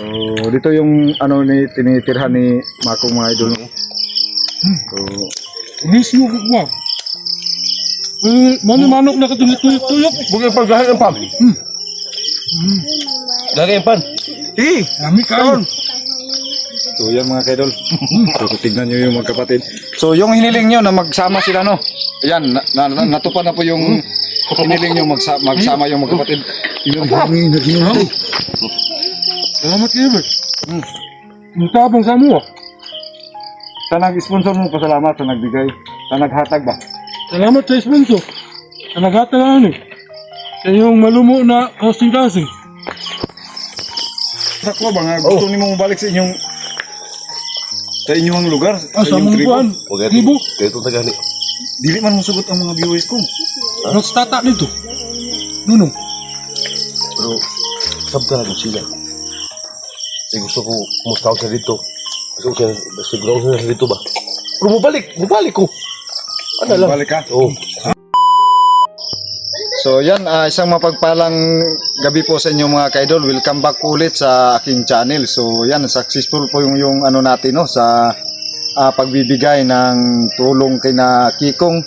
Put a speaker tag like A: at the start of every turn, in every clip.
A: So, dito yung ano ni tinitirhan ni Makong mga idol. no? So,
B: Mismo ko ko. Eh, mano manok na katuyok-tuyok.
C: Bugay pa gahan ang pam. Lagay ang pan.
A: eh,
B: Kami kaon.
A: So yan mga kaidol. so tignan nyo yung magkapatid. So yung hiniling nyo na magsama sila no. Ayan, na, na, na- natupad na po yung hiniling nyo magsa, magsama yung magkapatid. Yung hangin, naghihintay.
B: Salamat kayo, Bert. Hmm. Ang tabang sa mo.
A: Sa nag-sponsor mo, pasalamat sa nagbigay. Sa naghatag ba?
B: Salamat sa sponsor. Sa nagatalaan eh. Sa iyong malumo na kasing-kasing.
A: Sakto ba nga, gusto ni mong balik sa inyong sa inyong lugar,
B: Ah, sa
A: inyong tribo.
B: buwan.
C: Bugay
B: Tribo.
C: Kaya itong tagani.
A: Dili man mo sugot ang mga viewers ko.
B: Ano sa tata nito? Nunong.
C: Pero, sab ka lang sila. Kasi gusto ko kumustaw siya dito. Gusto ko siya, siguro siya dito ba? Pero mabalik, mabalik ko. Ano lang?
A: Balik ka.
C: Oo.
A: So yan, ah, isang mapagpalang gabi po sa inyo mga kaidol. Welcome back ulit sa aking channel. So yan, successful po yung, yung ano natin no, sa ah, pagbibigay ng tulong kay na Kikong.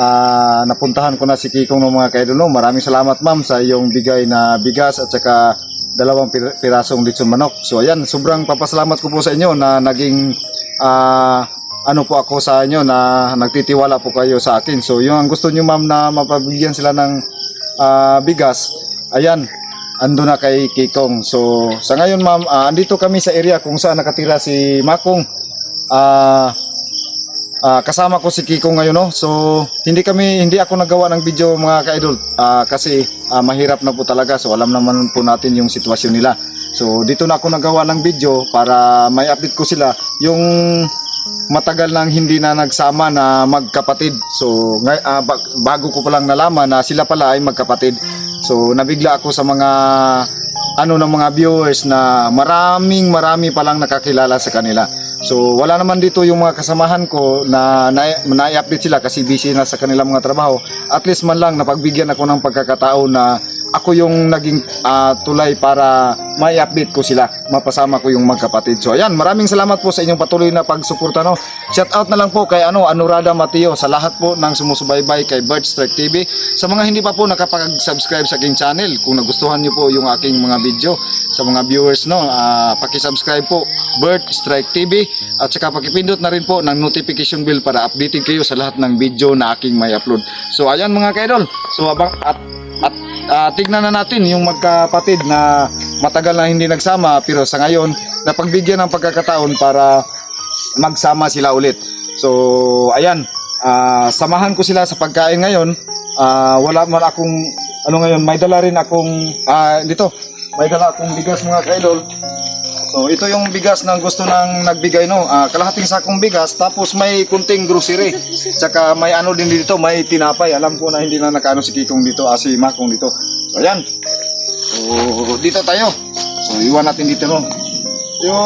A: Ah, napuntahan ko na si Kikong no mga kaidol. No. Maraming salamat ma'am sa iyong bigay na bigas at saka dalawang pir- pirasong litson manok. So ayan, sobrang papasalamat ko po sa inyo na naging ah, ano po ako sa inyo na nagtitiwala po kayo sa akin. So yung ang gusto niyo ma'am na mapabigyan sila ng ah, bigas, ayan, ando na kay Kikong. So sa ngayon ma'am, ah, andito kami sa area kung saan nakatira si Makong. Ah Ah, kasama ko si Kiko ngayon no. So hindi kami hindi ako nagawa ng video mga ka-idol Ah, kasi ah, mahirap na po talaga. So alam naman po natin yung sitwasyon nila. So dito na ako nagawa ng video para may update ko sila yung matagal nang hindi na nagsama na magkapatid. So ba- bago ko pa lang nalaman na sila pala ay magkapatid. So nabigla ako sa mga ano ng mga viewers na maraming marami palang nakakilala sa kanila. So wala naman dito yung mga kasamahan ko na na- na-update sila kasi busy na sa kanilang mga trabaho. At least man lang napagbigyan ako ng pagkakataon na ako yung naging ah, tulay para may update ko sila, mapasama ko yung magkapatid. So ayan, maraming salamat po sa inyong patuloy na pagsuporta no. Shout out na lang po kay ano Anurada Mateo sa lahat po ng sumusubaybay kay Bird Strike TV. Sa mga hindi pa po nakapag-subscribe sa aking channel, kung nagustuhan niyo po yung aking mga video sa mga viewers no, ah, paki-subscribe po Bird Strike TV at saka pakipindot na rin po ng notification bell para updated kayo sa lahat ng video na aking may upload. So ayan mga kaidol. So abang at at ah, tignan na natin yung magkapatid na matagal na hindi nagsama pero sa ngayon napagbigyan ng pagkakataon para magsama sila ulit. So ayan, ah, samahan ko sila sa pagkain ngayon. Ah, wala man akong ano ngayon, may dala rin akong ah, dito. May dala akong bigas mga kaidol. So ito yung bigas na gusto nang nagbigay no, ah, kalahating sakong bigas tapos may kunting grocery. Tsaka may ano din dito, may tinapay. Alam ko na hindi na nakaano si Kikong dito, ah, si Makong dito. So ayan. So dito tayo. So iwan natin dito no. Yo.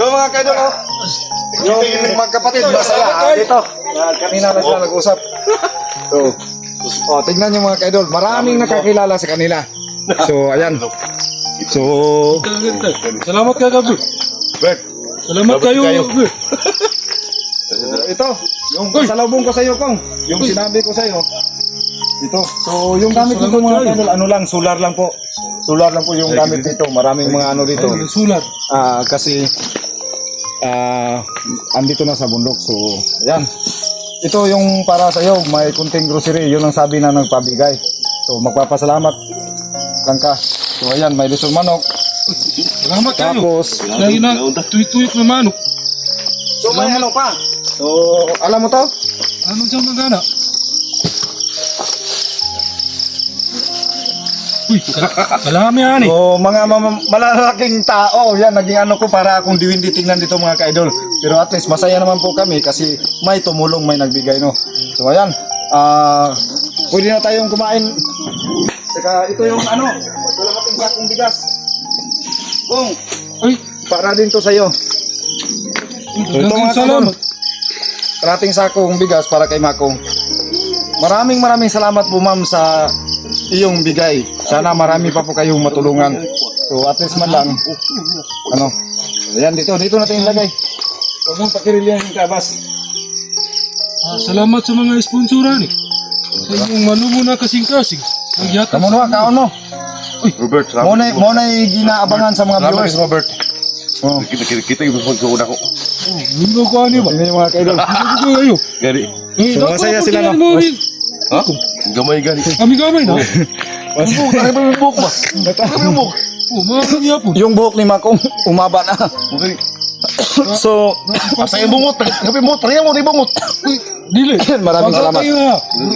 A: Yo mga kaidol oh. Yung magkapatid masaya ah, dito. Ah, kanina na sila nag-usap. So, oh, tignan niyo mga kaidol, maraming nakakilala sa kanila. So, ayan. So,
B: Salamat ka, Bert.
A: Bert,
B: Salamat kayo,
C: kayo.
B: Bert.
A: ito, yung pasalubong ko sa iyo, Kong. Yung sinabi ko sa iyo. Ito. So, yung gamit dito mga kaidol, ano lang, solar lang po. Solar lang po yung gamit dito. Maraming mga ano dito.
B: Ay, sulat.
A: Ah, kasi ah andito na sa bundok. So, ayan. Ito yung para sa iyo, may kunting grocery. Yun ang sabi na nagpabigay. So, magpapasalamat lang ka. So, ayan, may lisong manok.
B: Salamat kayo.
A: Tapos,
B: Lagi na, tuyok-tuyok na manok.
A: so may ano pa. So, alam mo to?
B: Ano dyan magana? Uy, kal- kalami yan eh.
A: So, mga mam- malalaking tao, yan, naging ano ko para akong diwindi tingnan dito mga ka-idol. Pero at least, masaya naman po kami kasi may tumulong, may nagbigay, no? So, ayan, ah, pwede na tayong kumain. Saka, ito yung ano, wala kating sakong bigas. Kung,
B: Uy,
A: para din to sa'yo.
B: dagang
A: mga
B: salamat.
A: Karating sakong bigas para kay Makong. Maraming maraming salamat po ma'am sa iyong bigay. sana marami pa po kayong matulungan. So at least man lang, ano, ayan dito, dito natin ilagay. Huwag mong pakirilyan yung kabas.
B: Ah, salamat sa mga sponsoran eh. Sa inyong malumo na kasing-kasing.
A: Kamu na, kaon mo.
C: Robert,
A: Mo na, mo na ginaabangan sa mga
C: Salamat
A: viewers.
C: Robert.
A: Oh.
C: Kita kita kita yung sponsor ko na ko.
B: Oh, Linggo ko ano ba?
A: Yung mga kaidol.
B: Linggo ko kayo.
C: Gani.
B: Eh,
A: So,
B: dapat
A: masaya
B: ako
A: sila, no?
C: Ha? Gamay gani.
B: Kami gamay na.
C: Buk, tayo ba yung buk ba? Tayo ba yung buk?
B: Oh, mga po.
A: Yung buhok ni Makong umaba na.
C: Okay.
A: So,
C: Asa yung bungot? Kapi mo, mo, di bungot.
B: Dili.
A: maraming salamat.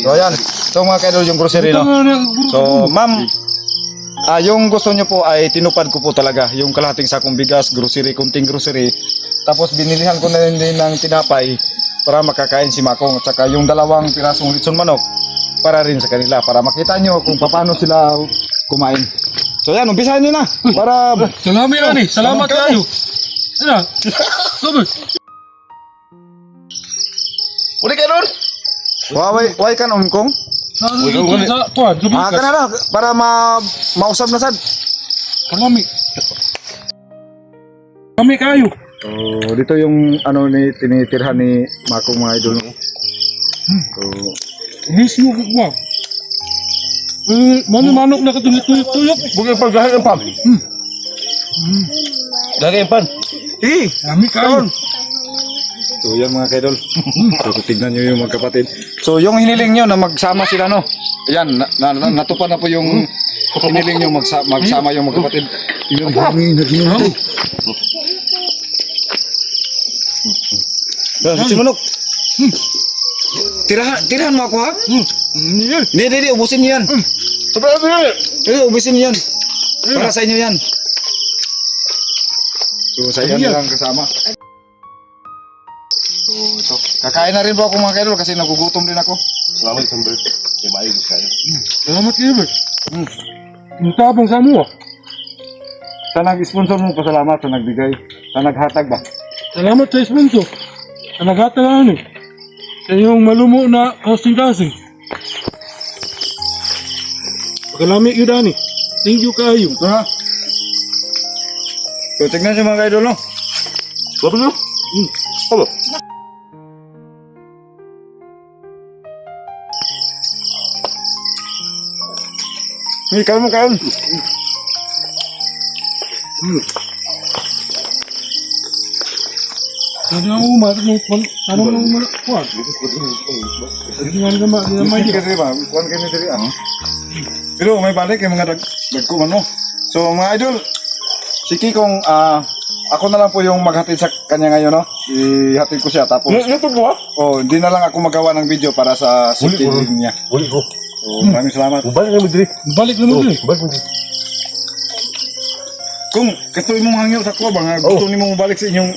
A: So, ayan. So, mga kaidol, yung grocery, no?
B: na,
A: So, ma'am, ah, yung gusto nyo po ay tinupad ko po talaga. Yung kalahating sakong bigas, grocery, kunting grocery. Tapos binilihan ko na rin din ng tinapay para makakain si Makong. At saka yung dalawang pirasong litson manok para rin sa kanila. Para makita nyo kung paano sila kumain. So yan, umpisahan nyo na. Para
B: Salamat yan eh. Salamat kayo. Ano? Sabi.
C: Uli ka nun?
A: why, why kan umkong?
C: Uy,
B: sa kuwan. Sa
A: Ah, kana na, para ma mausap na sad.
B: Kalami. Kami kayo.
A: So, dito yung ano ni tinitirhan ni Makong mga idol. So,
B: Miss mo ko kuwan. Eh, mano-manok na katulog-tuyok.
C: Huwag yung pagdahan ng pan. Lagay yung pan.
A: eh,
B: Kami kayo.
A: So yan mga kaidol. so tignan nyo yung magkapatid. So yung hiniling nyo na magsama sila no. Ayan, na, na, na, natupan na po yung hiniling nyo magsa, magsama yung magkapatid. Mo, hangin na ginagawa. Ah, si Manok. Tirahan, tirahan mo ako ha?
B: Hmm.
A: Hindi, hindi, ubusin nyo yan.
C: Sila.
A: Hindi, ubusin nyo yan. Para sa inyo yan. So sa inyo
B: Ano yan?
A: lang kasama. Kakain na rin po ako mga kaidol kasi nagugutom din ako.
C: Salamat sa Robert. May maayos kayo.
B: Salamat kayo, Bert. Hmm. Yung tabang sa mo.
A: Sa nag-sponsor mo, pasalamat sa nagbigay. Sa naghatag ba?
B: Salamat sa sponsor. Sa nagatalaan eh. Sa iyong malumo na kasing-kasing. Pagkalami yun Dani. Thank you kayo.
A: Ha. So tignan nyo mga kaidol no.
C: Sabi nyo?
B: Hmm.
C: Ano?
A: Hindi, kain mo kain.
B: Sana ako umat mo. Sana mo umat. Kuwan. Hindi nga. Hindi naman
A: Hindi
B: yun.
A: kasi ba? Kuhan kayo diri ah. Pero may balik kay mga dag dagkuman no. So mga idol, si Kikong ah ako na lang po yung maghatid sa kanya ngayon no. Ihatid ko siya tapos
C: Ito po ha?
A: oh, hindi na lang ako magawa ng video para sa safety niya.
C: Uli ko.
A: So maraming salamat.
C: Balik kami diri.
B: Balik naman
C: Oh,
B: din.
C: balik mo diri.
A: Kung gusto imong hangyo sa ko ba nga gusto nimo balik sa inyong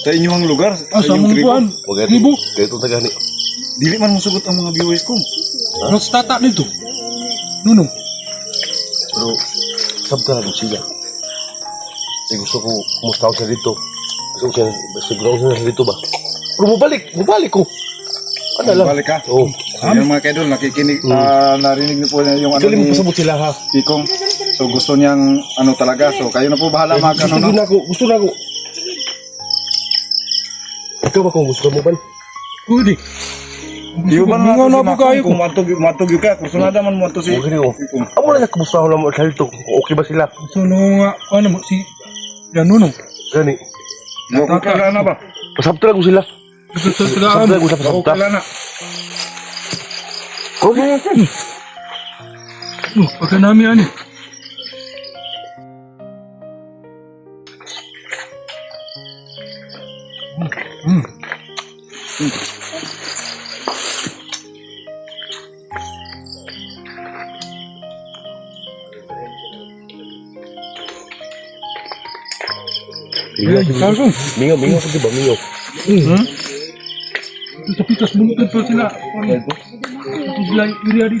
A: sa inyong lugar,
B: Ah, sa
A: inyong
B: mong
A: tribo.
B: kuwan.
C: Huwag kayo.
B: Tribo.
C: Kayo itong tagani.
A: Dili man musugot ang mga viewers ko.
B: Mas tata nito. Nunong.
C: Pero, sab ka lang sila. Kasi gusto ko kumustaw siya dito. Gusto ko siya, siguro ko siya dito ba? Pero mabalik, mabalik ko. Ano lang?
A: Balik ka.
C: Oo.
A: So, yung mga kaidol, nakikinig, ah, narinig niyo po na yung ano
C: Actually,
A: ni
C: magpasabot sila ha.
A: Kikong. So gusto niyang ano talaga. So kayo na po bahala mag
C: Gusto
A: ano no.
C: na ako, gusto na ako. Ikaw ba kung gusto mo ba?
B: Pwede.
A: Iyo ba na
B: Mga
A: si
B: na po kayo
A: kung matog matog yung ka. Gusto na naman mo to si
C: Huwag niyo.
A: Kikong.
C: Amo na kumusta ako lang sa dito. Kung okay ba sila?
B: So, nung nga, ano mo, si, yan, nunong.
C: Gani.
A: Yo ko kala na ba?
C: Pasabot lang ko sila.
B: Tagaan
C: lang ko sa
A: Ako
C: pasabot.
A: kala na.
C: Okay.
B: Oh, pagka namin yan eh. Mm. Kagong.
C: mingaw, mingaw ko diba? Mingaw.
B: Hmm? Pitas bulutan pa sila. Ito sila area din.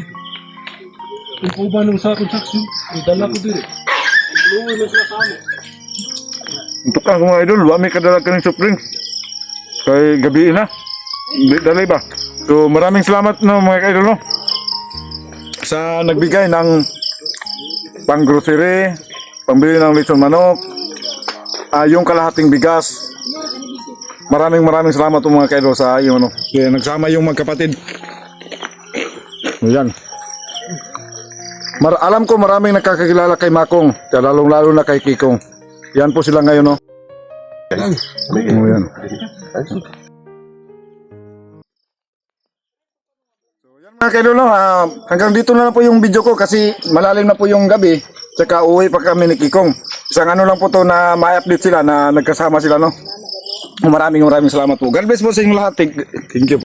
B: Kung ko ba nung sa akong saksi, may dala ko din eh. Luwi mo sila sa amin.
A: Untuk ka mga idol, wa may kadala ka ng soft. Kay gabi na. Dalay ba? So maraming salamat no mga idol no. sa nagbigay ng pang grocery, pambili ng lechon manok, ah, yung kalahating bigas. Maraming maraming salamat po mga kaidol sa yung ano. Kaya nagsama yung magkapatid. Ayan. Mar alam ko maraming nakakakilala kay Makong, kaya lalong-lalo na kay Kikong. Yan po sila ngayon, no? Oh, yan. Mga kaidol, no, ah, hanggang dito na lang po yung video ko kasi malalim na po yung gabi. Tsaka uwi pa kami ni Kikong. Isang ano lang po to na ma-update sila na nagkasama sila, no? Maraming maraming salamat po. God bless po sa inyong lahat. Thank you.